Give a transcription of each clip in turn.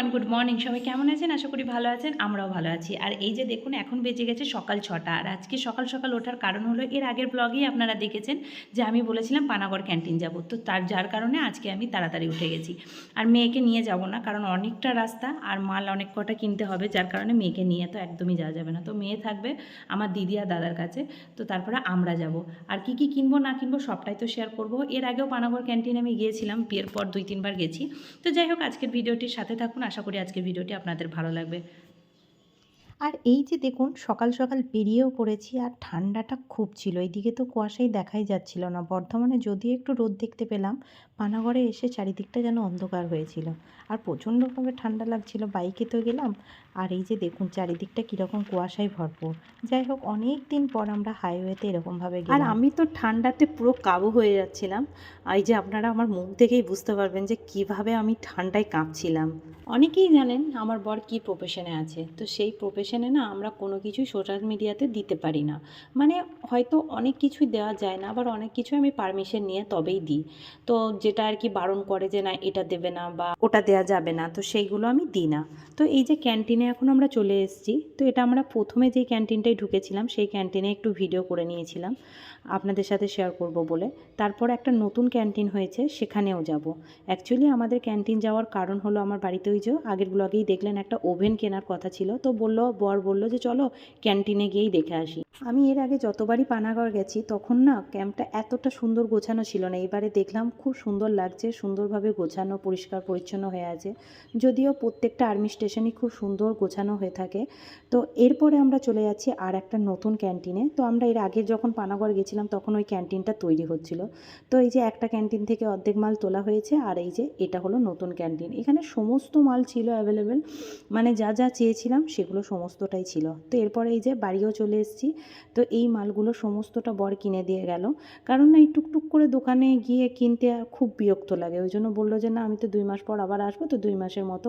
Everyone good morning সবাই কেমন আছেন? আশা করি ভালো আছেন, আমরাও ভালো আছি। আর এই যে দেখুন, এখন বেজে গেছে সকাল ছটা। আর আজকে সকাল সকাল ওঠার কারণ হলো, এর আগের ব্লগেই আপনারা দেখেছেন যে আমি বলেছিলাম পানাগড় ক্যান্টিন যাব। তো তার, যার কারণে আজকে আমি তাড়াতাড়ি উঠে গেছি। আর মেয়েকে নিয়ে যাব না, কারণ অনেকটা রাস্তা আর মাল অনেক কটা কিনতে হবে, যার কারণে মেয়েকে নিয়ে তো একদমই যাওয়া যাবে না। তো মেয়ে থাকবে আমার দিদি আর দাদার কাছে, তো তারপরে আমরা যাব। আর কি কি কিনবো, না কিনবো, সবটাই তো শেয়ার করব। এর আগেও পানাগড় ক্যান্টিনে আমি গিয়েছিলাম বিয়ের পর দুই, তিনবার গেছি। তো যাই হোক, আজকের ভিডিওটির সাথে থাকুন আশা করি আজকে ভিডিওটি আপনাদের ভালো লাগবে। আর এই যে দেখুন সকাল সকাল বেরিয়েও পড়েছি আর ঠান্ডাটা খুব ছিল। এইদিকে তো কুয়াশাই দেখাই যাচ্ছিল না। বর্ধমানে যদিও একটু রোদ দেখতে পেলাম পানাগড়ে এসে চারিদিকটা যেন অন্ধকার হয়েছিল। আর প্রচণ্ডভাবে ঠান্ডা লাগছিল। বাইকে তো গেলাম। আর এই যে দেখুন চারিদিকটা কীরকম কুয়াশায় ভরপুর। যাই হোক অনেক দিন পর আমরা হাইওয়েতে এরকমভাবে আর গেলাম। আমি তো ঠান্ডাতে পুরো কাবু হয়ে যাচ্ছিলাম। এই যে আপনারা আমার মুখ দেখেই বুঝতে পারবেন যে কীভাবে আমি ঠান্ডায় কাঁপছিলাম। অনেকেই জানেন আমার বর কী প্রফেশনে আছে। তো সেই প্রফেশনে না আমরা কোনো কিছুই সোশ্যাল মিডিয়াতে দিতে পারি না। মানে হয়তো অনেক কিছুই দেওয়া যায় না, আবার অনেক কিছু আমি পারমিশন নিয়ে তবেই দিই। তো যেটা আর কি বারণ করে যে না, এটা দেবে না বা ওটা দেওয়া যাবে না, তো সেইগুলো আমি দিই না। তো এই যে ক্যান্টিনে এখন আমরা চলে এসেছি, তো এটা আমরা প্রথমে যে ক্যান্টিনটায় ঢুকেছিলাম, সেই ক্যান্টিনে একটু ভিডিও করে নিয়েছিলাম, আপনাদের সাথে শেয়ার করব বলে। তারপর একটা নতুন ক্যান্টিন হয়েছে, সেখানেও যাব। অ্যাকচুয়ালি আমাদের ক্যান্টিন যাওয়ার কারণ হলো আমার বাড়িতে ওই যে আগের ব্লগেই দেখলেন একটা ওভেন কেনার কথা ছিল, তো বলল বর বলল যে চলো ক্যান্টিনে গিয়েই দেখে আসি। আমি এর আগে যতবারই পানাগড় গেছি, তখন না ক্যাম্পটা এতটা সুন্দর গোছানো ছিল না। এবারে দেখলাম খুব সুন্দর লাগছে, সুন্দরভাবে গোছানো, পরিষ্কার, পরিচ্ছন্ন হয়ে আছে। যদিও প্রত্যেকটা আর্মি স্টেশনই খুব সুন্দর গোছানো হয়ে থাকে। তো এরপরে আমরা চলে যাচ্ছি আর একটা নতুন ক্যান্টিনে। তো আমরা এর আগে যখন পানাগড় গেছিলাম, তখন ওই ক্যান্টিনটা তৈরি হচ্ছিল। তো এই যে একটা ক্যান্টিন থেকে অর্ধেক মাল তোলা হয়েছে, আর এই যে এটা হলো নতুন ক্যান্টিন। এখানে সমস্ত মাল ছিল অ্যাভেলেবেল। মানে যা যা চেয়েছিলাম, সেগুলো সমস্তটাই ছিল। তো এরপরে এই যে বাড়িও চলে এসেছি। তো এই মালগুলো সমস্তটা বর কিনে দিয়ে গেল। কারণ না, এই টুকটুক করে দোকানে গিয়ে কিনতে আর খুব বিরক্ত লাগে। ওই জন্য বলল যে, না, আমি তো দুই মাস পর আবার আসব, তো দুই মাসের মতো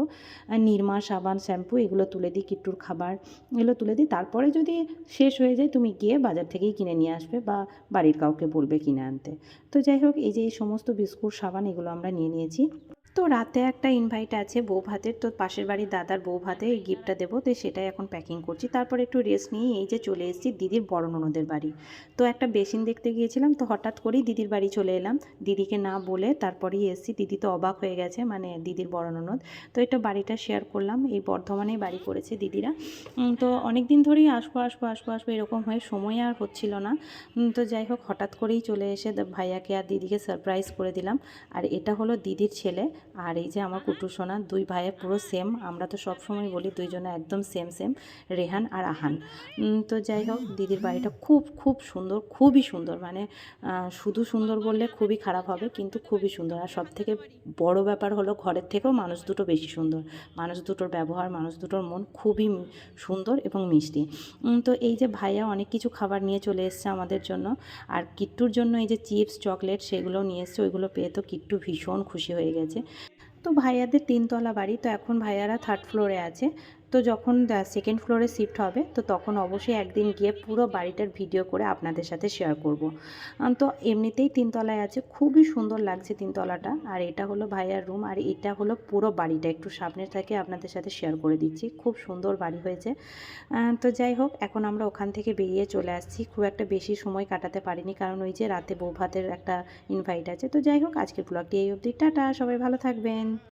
নিরমা, সাবান, শ্যাম্পু এগুলো তুলে দিই, কিট্টুর খাবার এগুলো তুলে দিই। তারপরে যদি শেষ হয়ে যায়, তুমি গিয়ে বাজার থেকেই কিনে নিয়ে আসবে বা বাড়ির কাউকে বলবে কিনে আনতে। তো যাই হোক, এই যে এই সমস্ত বিস্কুট, সাবান এগুলো আমরা নিয়ে নিয়েছি। তো রাতে একটা ইনভাইট আছে বউ ভাতের তো পাশের বাড়ির দাদার বউ ভাতে এই গিফটটা দেবো, তো সেটাই এখন প্যাকিং করছি। তারপর একটু রেস্ট নিয়ে এই যে চলে এসেছি দিদির বড় ননদের বাড়ি। তো একটা বেসিন দেখতে গিয়েছিলাম, তো হঠাৎ করেই দিদির বাড়ি চলে এলাম। দিদিকে না বলে তারপরেই এসেছি, দিদি তো অবাক হয়ে গেছে মানে দিদির বড় ননদ। তো এটা বাড়িটা শেয়ার করলাম, এই বর্ধমানেই বাড়ি করেছে দিদিরা। তো অনেক দিন ধরেই আসব আসব আসব আসব, এরকম হয়ে সময় আর হচ্ছিল না। তো যাই হোক, হঠাৎ করেই চলে এসে ভাইয়াকে আর দিদিকে সারপ্রাইজ করে দিলাম। আর এটা হলো দিদির ছেলে আর এই যে আমার কুটু সোনা, দুই ভাইয়ের পুরো সেম আমরা তো সবসময় বলি দুইজনে একদম সেম সেম রেহান আর আহান। তো যাই হোক, দিদির বাড়িটা খুব খুব সুন্দর, খুবই সুন্দর। মানে শুধু সুন্দর বললে খুবই খারাপ হবে, কিন্তু খুবই সুন্দর। আর সব থেকে বড় ব্যাপার হলো ঘরের থেকেও মানুষ দুটো বেশি সুন্দর। মানুষ দুটোর ব্যবহার, মানুষ দুটোর মন খুবই সুন্দর এবং মিষ্টি। তো এই যে ভাইয়া অনেক কিছু খাবার নিয়ে চলে এসছে আমাদের জন্য। আর কিট্টুর জন্য এই যে চিপস, চকলেট সেগুলো নিয়ে এসছে। ওইগুলো পেয়ে তো কিট্টু ভীষণ খুশি হয়ে গেছে। তো ভাইয়াদের তিনতলা বাড়ি তো এখন ভাইয়ারা থার্ড ফ্লোরে আছে। তো যখন সেকেন্ড ফ্লোরে শিফট হবে, তো তখন অবশ্যই একদিন গিয়ে পুরো বাড়িটার ভিডিও করে আপনাদের সাথে শেয়ার করব। তো এমনিতেই তিনতলায় আছে, খুবই সুন্দর লাগছে তিনতলাটা। আর এটা হলো ভাইয়ার রুম আর এটা হলো পুরো বাড়িটা। একটু সামনে থেকে আপনাদের সাথে শেয়ার করে দিচ্ছি, খুব সুন্দর বাড়ি হয়েছে। তো যাই হোক, এখন আমরা ওখান থেকে বেরিয়ে চলে আসছি। খুব একটা বেশি সময় কাটাতে পারিনি, কারণ ওই যে রাতে বউ ভাতের একটা ইনভাইট আছে। তো যাই হোক, আজকের ব্লগটি এই অবধি। টাটা, সবাই ভালো থাকবেন।